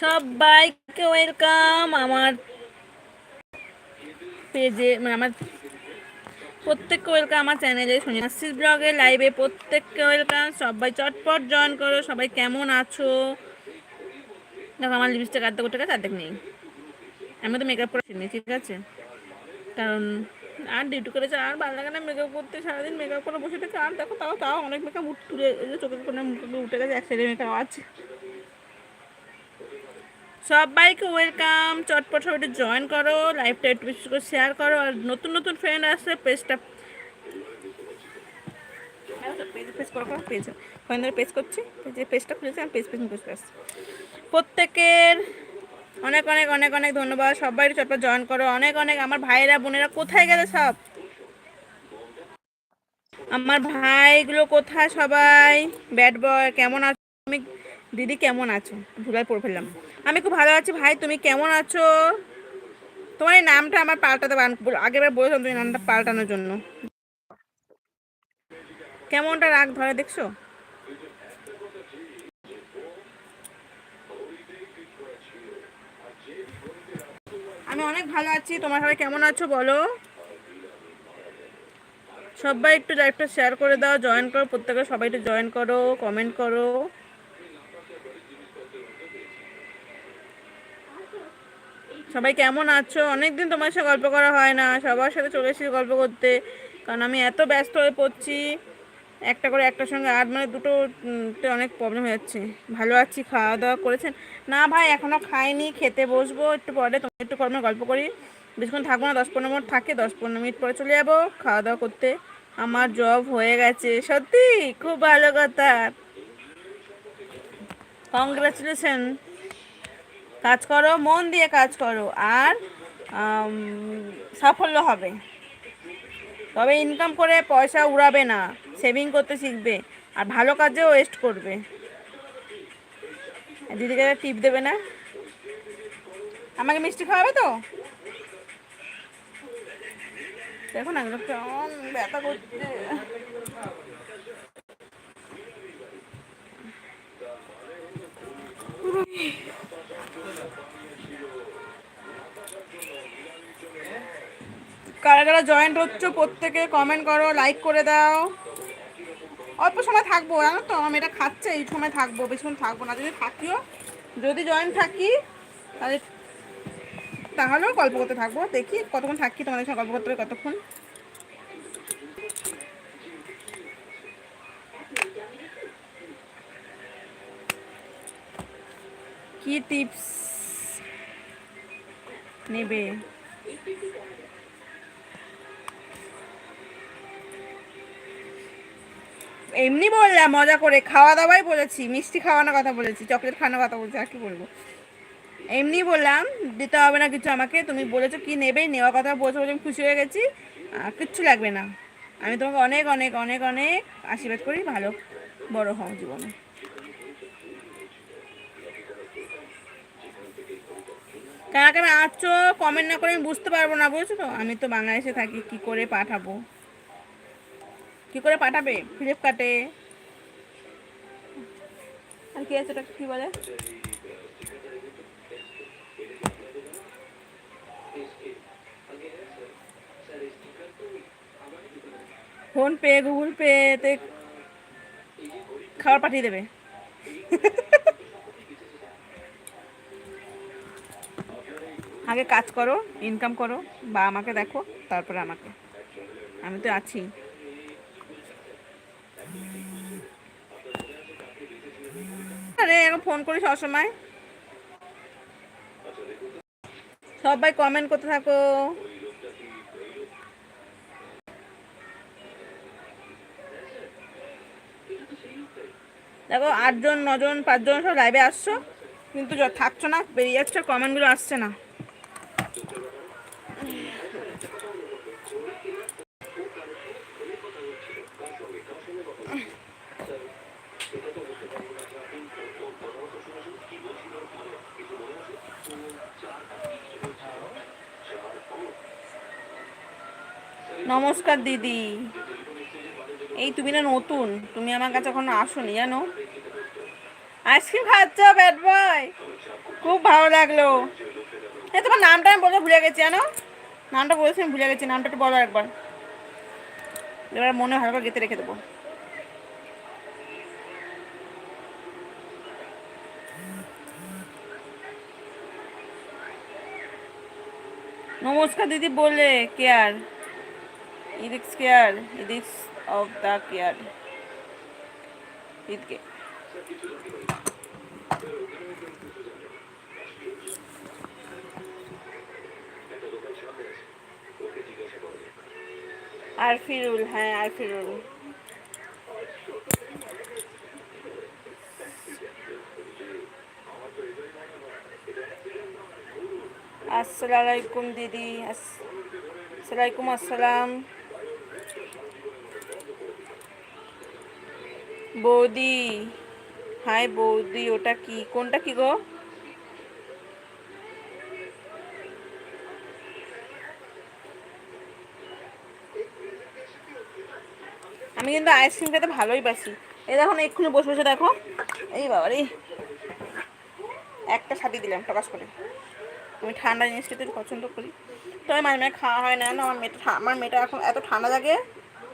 সবাইকে ওয়েলকাম আমার পেজে মানে আমার প্রত্যেককে ওয়েলকাম আমার চ্যানেলে সন্ন্যাসী ব্লগে লাইভে প্রত্যেককে ওয়েলকাম সবাই চটপট জয়েন করো, সবাই কেমন আছো? দেখো, আমার লিপস্টিক আর্ধেক করতে গেছে অর্ধেক নেই। আমি তো মেকআপ করে নিই ঠিক আছে? কারণ আর ডিউটি করেছে আর ভালো লাগে না মেকআপ করতে। সারাদিন মেকআপ করে বসে থেকে আর দেখো, তাও তাও অনেক মেকআপ উঠ চোখের কোনো মুখে উঠে গেছে, এক সাইডে মেকআপ আছে। সবাইকে ওয়েলকাম, চটপট সবাই একটু জয়েন করো লাইভটা একটু বেশি করে শেয়ার করো, আর নতুন নতুন ফ্রেন্ড আসছে পেজটা করছি পেজটা আমি প্রত্যেকের অনেক অনেক অনেক অনেক ধন্যবাদ। সবাই চটপট জয়েন করো। অনেক অনেক আমার ভাইয়েরা, বোনেরা কোথায় গেলে সব? আমার ভাইগুলো কোথায় সবাই? ব্যাট বয় কেমন আছো? তুমি দিদি, কেমন আছো? ভুলাই পড়ে ফেললাম। আমি খুব ভালো আছি ভাই, তুমি কেমন আছো? তোমার এই নামটা আমার পাল্টাতে আগেবার বলেছিলাম তুমি নামটা পাল্টানোর জন্য। কেমনটা রাগ ধরে দেখছ? আমি অনেক ভালো আছি, তোমার সবাই কেমন আছো বলো? সবাই একটু লাইভটা শেয়ার করে দাও জয়েন করো, প্রত্যেকে সবাই একটু জয়েন করো কমেন্ট করো। সবাই কেমন আছো? অনেকদিন তোমার সাথে গল্প করা হয় না, সবার সাথে চলে এসেছি গল্প করতে। কারণ আমি এত ব্যস্ত হয়ে পড়ছি, একটা করে একটার সঙ্গে আর মানে দুটো অনেক প্রবলেম হয়ে যাচ্ছে। ভালো আছি খাওয়া দাওয়া করেছেন? না ভাই এখনও খাইনি, খেতে বসবো, একটু পরে তোমার একটু পরে গল্প করি। বেশিক্ষণ থাকব না, দশ পনেরো মিনিট থাকে, দশ পনেরো মিনিট পরে চলে যাব খাওয়া দাওয়া করতে। আমার জব হয়ে গেছে, সত্যি? খুব ভালো কথা। কংগ্রাচুলেশন কাজ করো, মন দিয়ে কাজ করো, আর সাফল্য হবে। তবে ইনকাম করে পয়সা উড়াবে না সেভিং করতে শিখবে, আর ভালো কাজেও ওয়েস্ট করবে। দিদিকে টিপ দেবে না? আমাকে মিষ্টি খাওয়াবে তো? দেখো না ব্যথা করছে। কারা কারা জয়েন্ট হচ্ছে, প্রত্যেকে কমেন্ট করো লাইক করে দাও। অল্প সময় থাকব, জানো তো? আমি এটা খাচ্ছে, এই সময় থাকব, বেশিক্ষণ থাকব না। যদি থাকিও, যদি জয়েন্ট থাকি, তাহলে তাহলেও গল্প করতে থাকব। দেখি কতক্ষণ থাকি তোমাদের সঙ্গে গল্প করতে হবে কতক্ষণ। কি টিপস নেবে? এমনি বললাম, মজা করে খাওয়া দাওয়াই বলেছি, মিষ্টি খাওয়ানোর কথা বলেছি, চকলেট খাওয়ানোর কথা বলছি, আর কি বলব? এমনি বললাম, দিতে হবে না কিছু আমাকে, তুমি বলেছ কি নেবে, নেওয়ার কথা বলছো বলে আমি খুশি হয়ে গেছি, আর কিচ্ছু লাগবে না। আমি তোমাকে অনেক অনেক অনেক অনেক আশীর্বাদ করি, ভালো, বড় হও জীবনে। কারা কারা আছো কমেন্ট না করে আমি বুঝতে পারব না বুঝছ তো? আমি তো বাংলাদেশে থাকি কি করে পাঠাবো? কি করে পাঠাবে? ফ্লিপকার্টে আর কি আছে ওটা কি বলে? ফোন পে গুগল পেতে খাবার পাঠিয়ে দেবে। আগে কাজ করো ইনকাম করো, বা আমাকে দেখো, তারপরে আমাকে। আমি তো আছি। আরে এখন ফোন করি সবসময় সবাই কমেন্ট করতে থাকো। দেখো, আটজন, নজন, পাঁচজন সব লাইভে আসছো। কিন্তু থাকছো না, বেরিয়ে যাচ্ছে কমেন্টগুলো আসছে না। নমস্কার দিদি। এই তুমি না নতুন, তুমি আমার কাছে এখনও আসোনি, জানো? আইসক্রিম খাচ্ছ ব্যাড বয় খুব ভালো লাগল। এই তোমার নামটা আমি বলে ভুলে গেছি, জানো? নামটা বলেছি, আমি ভুলে গেছি, নামটা একটু বলো একবার। এবার মনে ভালো করে গেঁথে রেখে দেবো। নমস্কার দিদি বললে কেয়ার। ইদিক্স কেয়ার, ইদিক্স অফ দ্য কেয়ার। ঈদকে। আরফিরুল হ্যাঁ আরফিরুল আসসালামু আলাইকুম দিদি। আস- আসসালামাইকুম আসসালাম। বৌদি। হাই, বৌদি, ওটা কি? কোনটা কি গো? আমি কিন্তু আইসক্রিম খেতে ভালোই বাসি। এই দেখো না, এক্ষুনি বসে বসে দেখো। এই বাবা রে একটা সাথে দিলাম টকাস করে। আমি ঠান্ডা জিনিস খেতে পছন্দ করি। তবে মাঝে মাঝে খাওয়া হয় না আমার মেয়েটা আমার মেয়েটা এখন এত ঠান্ডা লাগে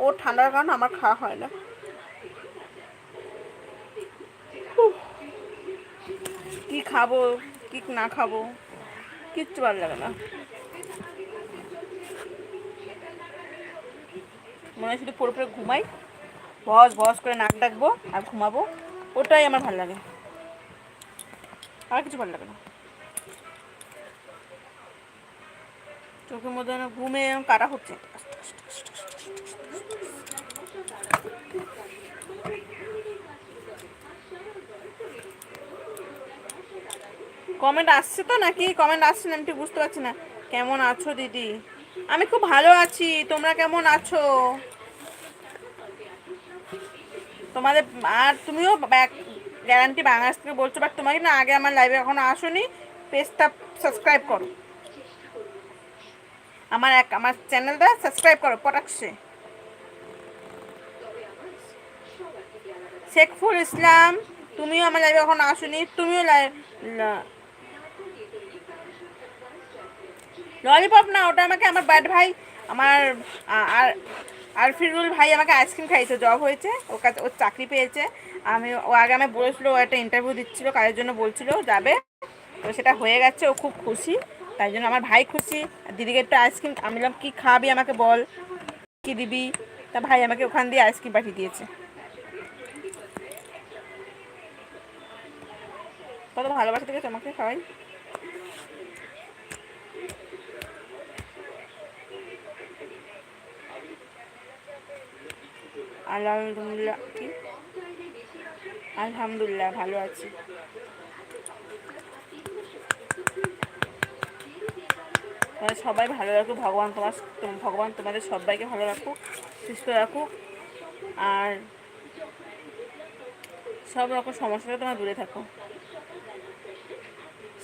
ওর ঠান্ডার কারণে আমার খাওয়া হয় না। কি খাব, কি না খাব, কিচ্ছু ভালো লাগে না। মনে হয় শুধু পড়ে ঘুমাই। ভস ভস করে নাক ডাকবো আর ঘুমাবো। ওটাই আমার ভালো লাগে। আর কিছু ভালো লাগে না। চোখের মধ্যে ঘুমে কাটা হচ্ছে। কমেন্ট আসছে তো নাকি? কমেন্ট আসছে না, আমি ঠিক বুঝতে পারছি না। কেমন আছো দিদি? আমি খুব ভালো আছি। তোমরা কেমন আছো? তোমাদের, আর তুমিও গ্যারান্টি বাংলাদেশ থেকে বলছো বাট তোমাকে না আগে আমার লাইভে এখনও আসোনি। পেজটা সাবস্ক্রাইব করো। আমার এক, আমার চ্যানেলটা সাবস্ক্রাইব করো, পটাকসে। শেখফুল ইসলাম, তুমিও আমার লাইভে এখন আসোনি, তুমিও লাইভ ললিপপ না, ওটা আমাকে, আমার ব্যাড ভাই, আমার, আ- আর আরফিরুল ভাই আমাকে আইসক্রিম খাইছে জব হয়েছে, ওর কাছে ওর চাকরি পেয়েছে। আমি ও আগে আমি বলেছিল, ও একটা ইন্টারভিউ দিচ্ছিল, কাজের জন্য বলছিল যাবে। তো সেটা হয়ে গেছে, ও খুব খুশি। তাই জন্য আমার ভাই খুশি। দিদিকে একটু আইসক্রিম আমি বললাম, কী খাবি আমাকে বল? কি দিবি? তা ভাই আমাকে ওখান দিয়ে আইসক্রিম পাঠিয়ে দিয়েছে। কত ভালোবাসা থেকে তোমাকে সবাই? আলহামদুলিল্লাহ কি আলহামদুলিল্লাহ ভালো আছি তোমরা সবাই ভালো রাখুক ভগবান তোমার তোম- ভগবান তোমাদের সবাইকে ভালো রাখুক সুস্থ রাখুক আর সব রকম সমস্যা থেকে তোমরা দূরে থাকো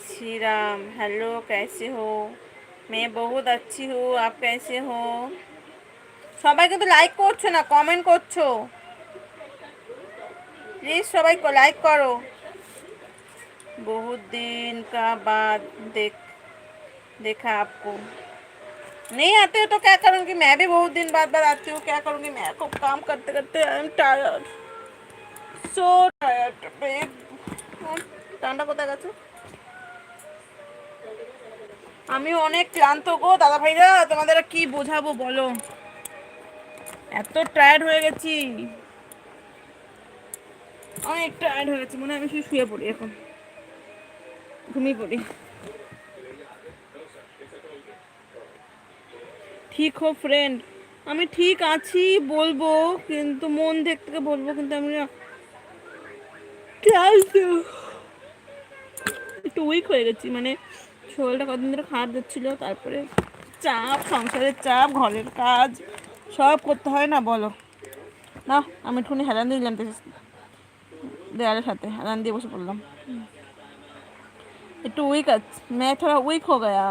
श्री राम हेलो कैसे हो मैं बहुत अच्छी हूँ आप कैसे हो সবাই কিন্তু লাইক করছো না কমেন্ট করছো প্লিজ সবাই লাইক करो बहुत दिन का बाद देख देखा आपको नहीं आते हो तो क्या करूँगी मैं भी बहुत दिन बाद बाद आती हूँ क्या करूँगी मैं को काम करते करते I am tired so tired ঠান্ডা কোথায় গেছে আমি অনেক ক্লান্ত গো দাদা ভাইরা তোমাদের আর কি বোঝাবো বলো এত টায়ার্ড হয়ে গেছি। অনেক টায়ার্ড হয়ে গেছি, মনে হয় আমি শুধু শুয়ে পড়ি এখন। ঘুমিয়ে পড়ি। ঠিক হো ফ্রেন্ড আমি ঠিক আছি বলব, কিন্তু মন থেকে বলব, কিন্তু আমি একটু উইক হয়ে গেছি। মানে শরীরটা কদিন ধরে খারাপ যাচ্ছিল, তারপরে চাপ, সংসারের চাপ, ঘরের কাজ। সব করতে হয় না বলো না আমি একটুখানি হেলান দিয়ে দিলাম তো- দেয়ালের সাথে হেলান দিয়ে বসে পড়লাম একটু उइक मैं थोड़ा वीक हो गया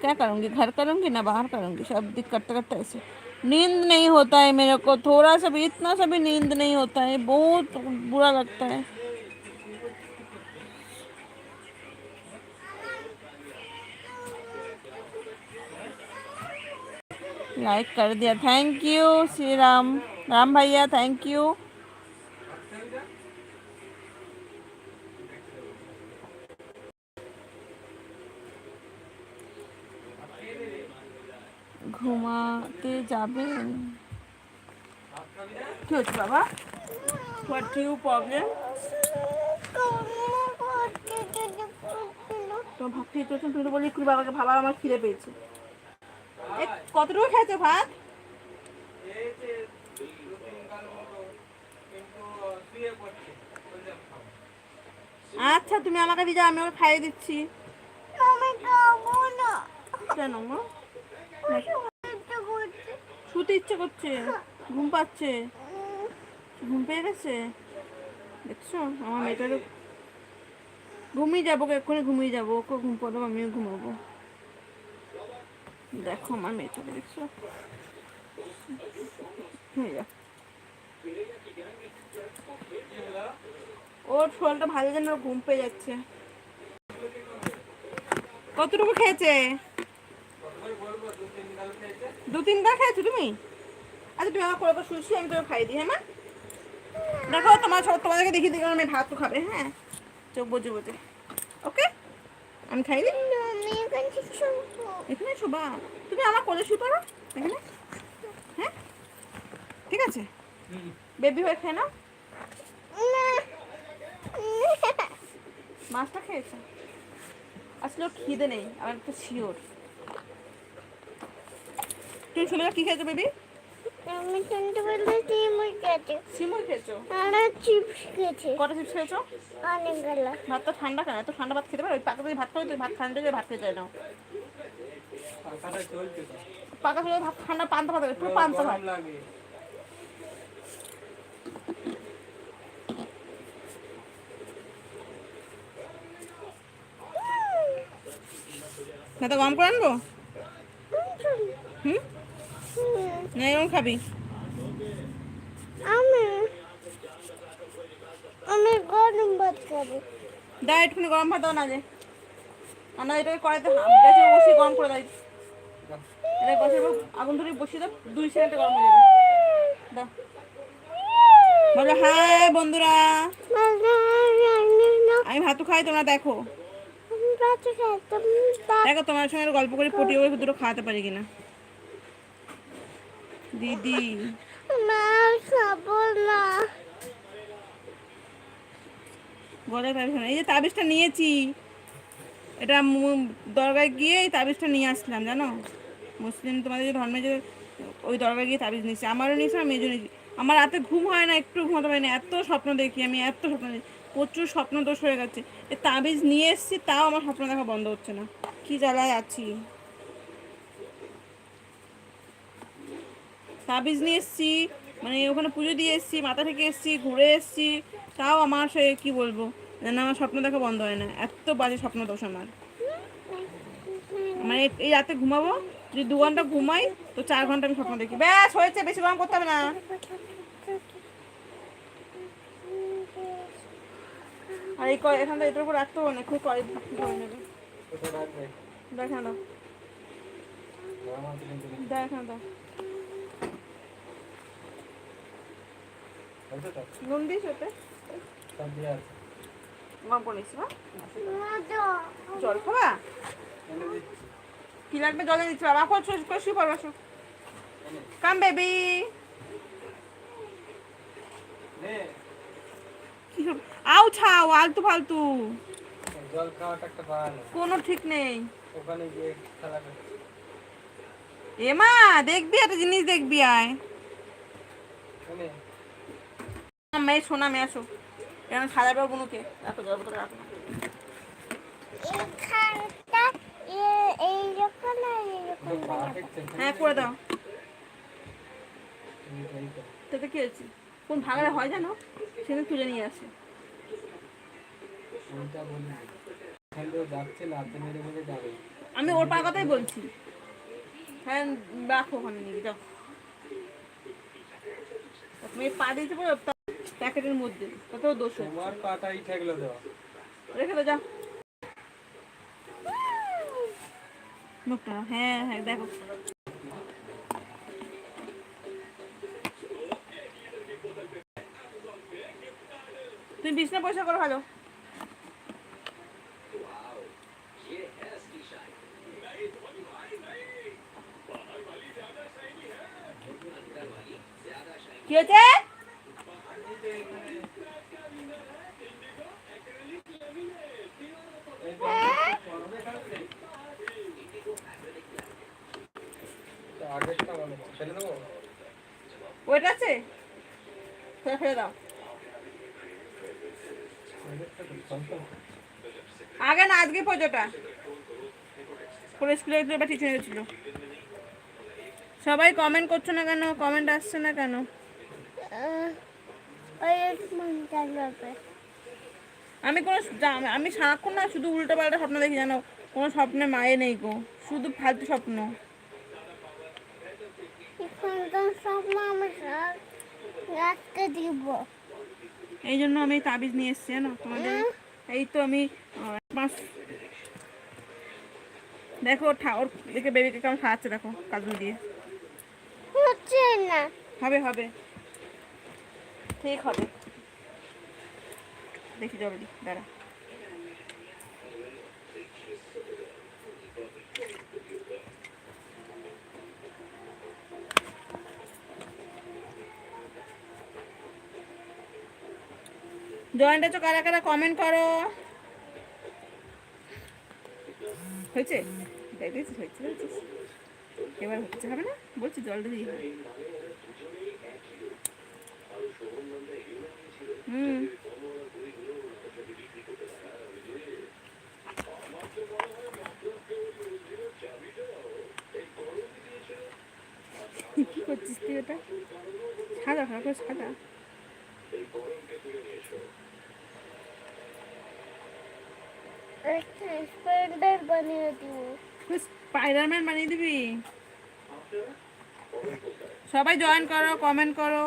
क्या करूँगी घर करूँगी ना बाहर करूँगी सब दिख करते करते ऐसे नींद नहीं होता है मेरे को थोड़ा सा भी इतना सा भी नींद नहीं होता है बहुत बुरा लगता है लाइक कर दिया थैंक यू श्री राम राम भैया थैंक यू ঘুমাতে যাবেন কি হচ্ছে বাবা হোয়াট ইউ প্রবলেম তোমার ভাত খেয়ে চলছেন তুমি তো বললি কি বাবাকে ভাবা আমার খিদে পেয়েছে এ, কতটুকু খেয়েছো ভাত? আচ্ছা তুমি আমাকে দিয়ে আমি ওকে খাইয়ে দিচ্ছি। কেন ইচ্ছে করছে। শুতে ইচ্ছে করছে ঘুম পাচ্ছে। ঘুম পেয়ে গেছে? দেখছ আমার মেয়েটাকে ঘুমিয়ে যাব এক্ষুনি ঘুমিয়ে যাব ওকে ঘুম পড়ব আমিও ঘুমাবো। দেখো আমার মেয়েটাকে দেখছ? ওর শোলটা ভালো যেন ঘুম পেয়ে যাচ্ছে। কতটুকু খেয়েছে? দু তিনটা খেয়েছো তুমি? আচ্ছা তুমি আমার করে শুয়েছি আমি তোকে খাই দিই হ্যাঁ মা? দেখো, তোমার সব তোমাদেরকে দেখিয়ে দিই কারণ আমি ভাত খাবে হ্যাঁ? চোখ বোঝে বোঝে ওকে? আমি খাই দিই আমি এখানে শুনব। এখানে শোবা তুমি আমার কোলে শুয়ে পড়ো এখানে। হ্যাঁ? ঠিক আছে? বেবি হয়ে খেয়ে নাও। মাছটা খেয়েছে? আসলে ওর খিদে নেই আমার একটা শিওর। তুমি শুনে কি খেয়েছো বেবি? আমি শুনতে পেরেছি মুই খেয়েছে সিমই খেয়েছো? আর চিপস খেয়েছে। কটা চিপস খেয়েছো? অনেকগুলো। ভাতটা ঠান্ডা কেন? এত ঠান্ডা ভাত খেতে পারো? ওই পাকা দিয়ে ভাত তুই ভাত ঠান্ডা ভাত খেতে চাই না পাকা ভাত ঠান্ডা পান্তা ভাত পুরো পান্তা ভাত। না তো গরম করে আনব? হুম? না এরকম খাবি। আমি আমি গরম ভাত খাব। দা একটুখানি গরম ভাত দাও না যে। আমরা এটাকে কড়াইতে গ্যাসে বসিয়ে গরম করে দেয় এটা উপর আগুন ধরে বসিয়ে দাও দুই সেকেন্ডে গরম হয়ে যাবে। দাও বলো হাই বন্ধুরা। আমি ভাতও খাই তোমরা দেখো। দেখো তোমার সঙ্গে গল্প করে পটিয়ে করে দুটো খাওয়াতে পারি কিনা। দিদি। খাব না। গলায় তাবিজ না। এই যে তাবিজটা নিয়েছি। এটা দরগায় গিয়ে এই তাবিজটা নিয়ে আসলাম জানো? মুসলিম তোমাদের যে ধর্মে যে ওই দরগায় গিয়ে তাবিজ নিয়েছি। আমারও নিয়েছি আমি মেজো নিয়েছি। আমার রাতে ঘুম হয় না একটু ঘুমাতে পারি না। এত স্বপ্ন দেখি আমি এত স্বপ্ন দেখি। প্রচুর স্বপ্ন দোষ হয়ে গেছে। এই তাবিজ নিয়ে এসেছি তাও আমার স্বপ্ন দেখা বন্ধ হচ্ছে না। কি জ্বালায় আছি? তাবিজ নিয়ে এসেছি মানে ওখানে পুজো দিয়ে এসেছি মাথা থেকে এসেছি ঘুরে এসেছি। তাও আমার সে কি বলব? যেন আমার স্বপ্ন দেখা বন্ধ হয় না। এত বাজে স্বপ্ন দোষ আমার। মানে এই- রাতে ঘুমাবো যদি দু ঘণ্টা ঘুমাই তো চার ঘণ্টা আমি স্বপ্ন দেখি। ব্যাস হয়েছে বেশি গরম করতে হবে না। আর এই এখানটা এটার উপর রাখতে হবে না খুব ভাবতে করে নেবে। দেখা দাও দেখা দাও নুন দিস ওতে জল খাবা? কি লাগবে জলে দিচ্ছি বাবা শু কাম বেবি আউ ছাও, আলতু ফালতু। জল খাওয়াটা একটা বাহানা কোনো ঠিক নেই। ওখানে গিয়ে খেলা এমা দেখবি একটা জিনিস দেখবি, আয়। মেয়ে শোনা মেয়ে আসো এখানে সাজাবে বুনুকে। রাখো জল বোতলে রাখো। এখানটা এইরকম আর এইরকম বানাবো। হ্যাঁ করে দাও। তোকে কি হয়েছে? কোন ভাঙারে হয় জানো? সেখানে তুলে নিয়ে আসে। আমি ওর পার কথাই বলছি। হ্যাঁ রাখো ওখানে নিয়ে যাও। আমি পা দিয়েছি পুরো প্যাকেটের মধ্যে দোষ তোমার পাটাই ঠেকলো দাও রেখে দাও যা। মুখটা হ্যাঁ হ্যাঁ দেখো। তুমি বিছনা পয়সা করো ভালো কি হয়েছে আগেরটা ভালো ফেলে দেবো ওয়েট আছে ফেলে ফেলে দাও আগেরটা তো চলতো। আগে পুজোটা পুরো টিচার গেছিল সবাই কমেন্ট করছ না কেন? কমেন্ট আসছে না কেন? আমি কোনো আমি সারাক্ষণ না শুধু উল্টো পাল্টা স্বপ্ন দেখি জানো? কোনো স্বপ্নে মায়ে নেই গো। শুধু ফালতু স্বপ্ন। এই জন্য আমি তাবিজ নিয়ে এসেছি জানো? তোমাদের এই তো আমি মাস দেখো ওর দেখে বেবিকে কেমন খাওয়াচ্ছে দেখো কাজল দিয়ে। হচ্ছে না। হবে হবে। ঠিক হবে। দেখি যাবে দাঁড়া। জয়েন্ট আছো কারা কারা কমেন্ট করো। হয়েছে? দেখেছিস হয়েছে দেখেছিস এবার হচ্ছে হবে না? বলছি জলটা দিয়ে হুম। কি করছিস তুই ওটা? সাদা ভালো করে সাদা। একটা বানিয়ে দিব। তুই স্পাইডারম্যান বানিয়ে দিবি। সবাই জয়েন করো কমেন্ট করো।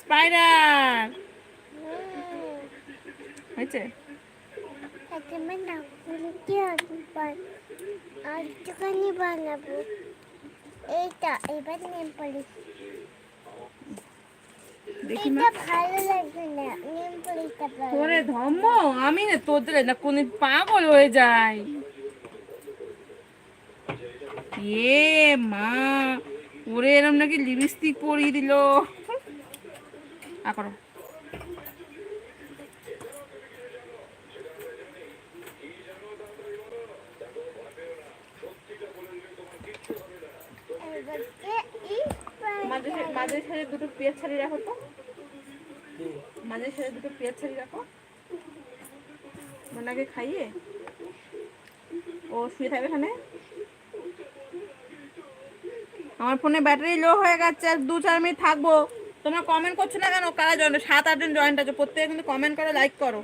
স্পাইডার হয়েছে? আর বানাবো? এইটা এবার নেম পলিশ দেখি না। তোরে ধম্ম আমি না তোদের না কোন পাগল হয়ে যাই। এ মা ওরে এরম নাকি লিপস্টিক পরিয়ে দিল। করো। মাঝে মাঝে দুটো পেঁয়াজ ছাড়ি রাখো তো? মাঝে সাথে দুটো পেঁয়াজ ছাড়ি রাখো। ওনাকে খাইয়ে ও শুয়ে থাকবে এখানে। আমার ফোনে ব্যাটারি লো হয়ে গেছে, আর দু চার মিনিট থাকব। তোমরা কমেন্ট করছ না কেন? কারা জয়েন্ট সাত আটজন জয়েন্ট আছে প্রত্যেকে কিন্তু কমেন্ট করো লাইক করো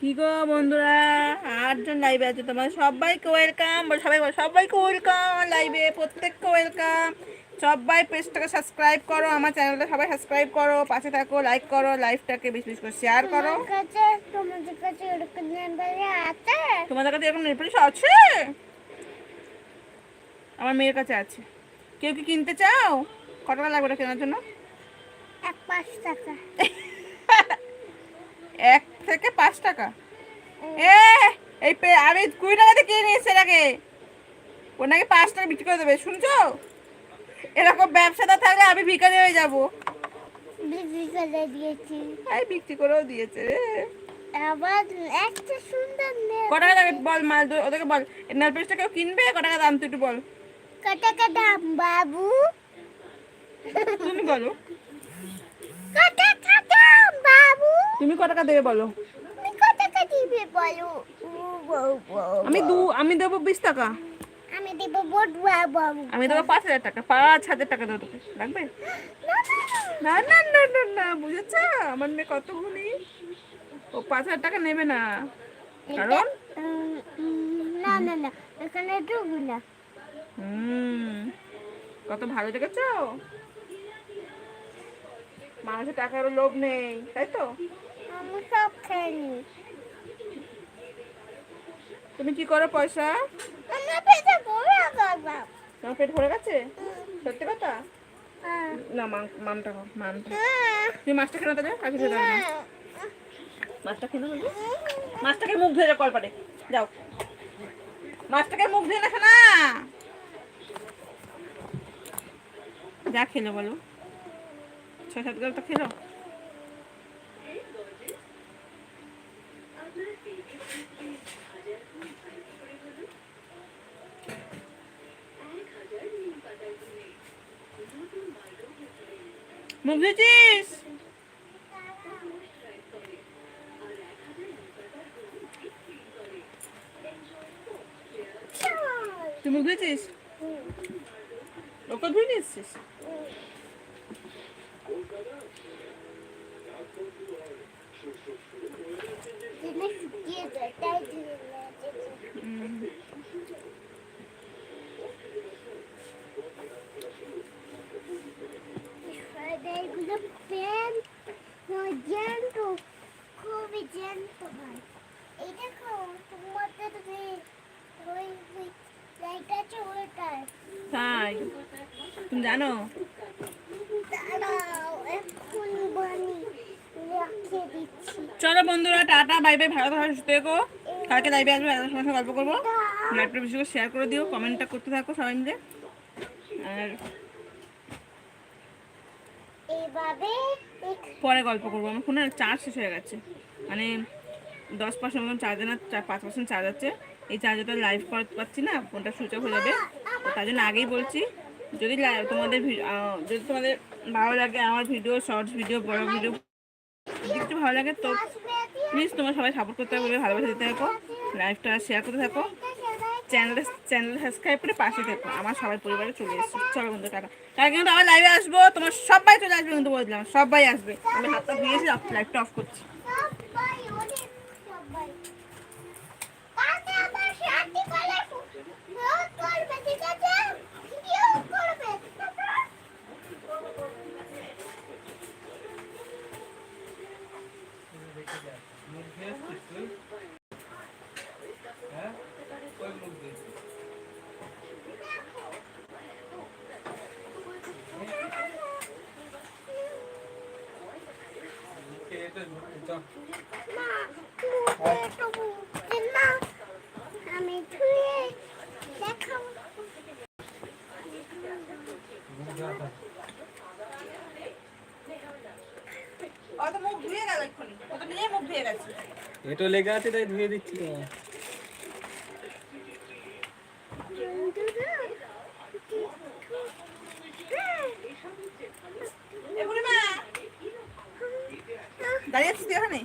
কি গো বন্ধুরা আটজন লাইভে আছে তোমার সবাইকে ওয়েলকাম সবাই সবাইকে ওয়েলকাম লাইভে প্রত্যেককে ওয়েলকাম সবাই পেজটাকে সাবস্ক্রাইব করো আমার চ্যানেলটা সবাই সাবস্ক্রাইব করো পাশে থাকো লাইক করো লাইভটাকে বেশি বেশি করে শেয়ার করো। তোমাদের কাছে এরকম নাম্বার আছে? নেলপালিশ আমার মেয়ের কাছে আছে। কেউ কি কিনতে চাও? কত টাকা লাগবে ওটা কেনার জন্য? এক পাঁচ টাকা। এক থেকে পাঁচ টাকা। এ এই পে আমি কুড়ি টাকাতে কিনে নিয়ে এসে এটাকে। ও নাকি পাঁচ টাকা বিক্রি করে দেবে শুনছো? এরকম ব্যবসাদার থাকলে আমি ভিখারি হয়ে যাব। বিক্রি করে দিয়েছি। বিক্রি করেও দিয়েছে রে। আবার একটা সুন্দর নেল টাকা বল মাল ওদেরকে বল নেল পেস্টটা কেউ কিনবে? টাকা দাম তুই একটু বল। কত দাম বাবু? তুমি বলো। কত দাম বাবু? তুমি টাকা দেবে বলো তুমি কত দিবে বলো ও বউ বউ আমি দু আমি দেবো বিশ টাকা। আমি দেব আমি দেবো পাঁচ হাজার টাকা পাঁচ হাজার টাকা দেবো তোকে। লাগবে না না না। না না বুঝেছ? আমার মেয়ে কত গুণী। ও পাঁচ হাজার টাকা নেবে না। কারণ? না না না এখানে ঢুকবি না হুম কত ভালো দেখেছ? মানুষের টাকারও লোভ নেই তাই তো? আমি সব খেয়ে তুমি কি করো পয়সা? তোমার পেট ভরে গেছে? সত্যি কথা? হ্যাঁ। না মাম- মামটা খাও মামটা। হ্যাঁ। তুমি মাছটা খেয়ে তাহলে আর কিছু না মাছটা খেয়ে মাছটাকে মুখ ধুয়ে যাও কলপারে যাও। মাছটাকে মুখ ধুয়ে না না যা খেলো বলো। ছয় সাত গাল তো খেলো মুখ ধুয়েছিস তুই মুখ ধুয়েছিস ওকে ধুয়ে নিয়েছিস জিনিস শুকিয়ে যায় তাই দিয়ে হুম। এগুলো পেন খুবই হয় তোমাদের ওই আছে তাই? তুমি জানো? চলো বন্ধুরা টাটা বাই বাই ভালো থাকো সুস্থ থেকো। কালকে লাইভে আসবে এত সময় গল্প করব। বেশি করে শেয়ার করে দিও কমেন্টটা করতে থাকো সবাই মিলে। আর পরে গল্প করব। আমার ফোনে চার্জ শেষ হয়ে গেছে। মানে দশ পার্সেন্ট মতন চার্জে না পাঁচ পার্সেন্ট চার্জ আছে। এই চার্জারটা লাইভ করতে পারছি না, ফোনটা সুইচ অফ হয়ে যাবে। তার জন্য আগেই বলছি, যদি তোমাদের যদি তোমাদের ভালো লাগে আমার ভিডিও শর্টস ভিডিও বড় ভিডিও কিছু ভালো লাগে তো প্লিজ তোমরা সবাই সাপোর্ট করতে হবে ভালোবাসা দিতে থাকো। লাইভটা শেয়ার করতে থাকো। চ্যানেল চ্যানেল সাবস্ক্রাইব করে পাশে দেখো আমার সবাই পরিবারে চলে এসেছে। চলো বন্ধু, টাটা। কালকে কিন্তু আমার লাইভে আসব। তোমার সবাই চলে আসবে কিন্তু বলছিলাম, সবাই আসবে। আমি হাতটা ধুয়েছি লাইভটা অফ করছি। এটো লেগে আছে তাই ধুয়ে দিচ্ছি দাঁড়িয়ে আছিস ওখানে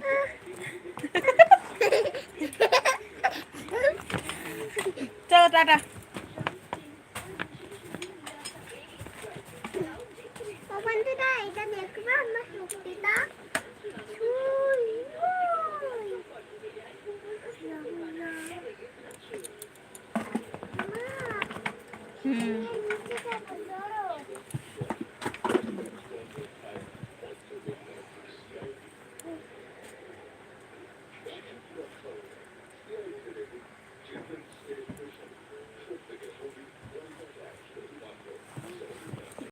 চলো টাটা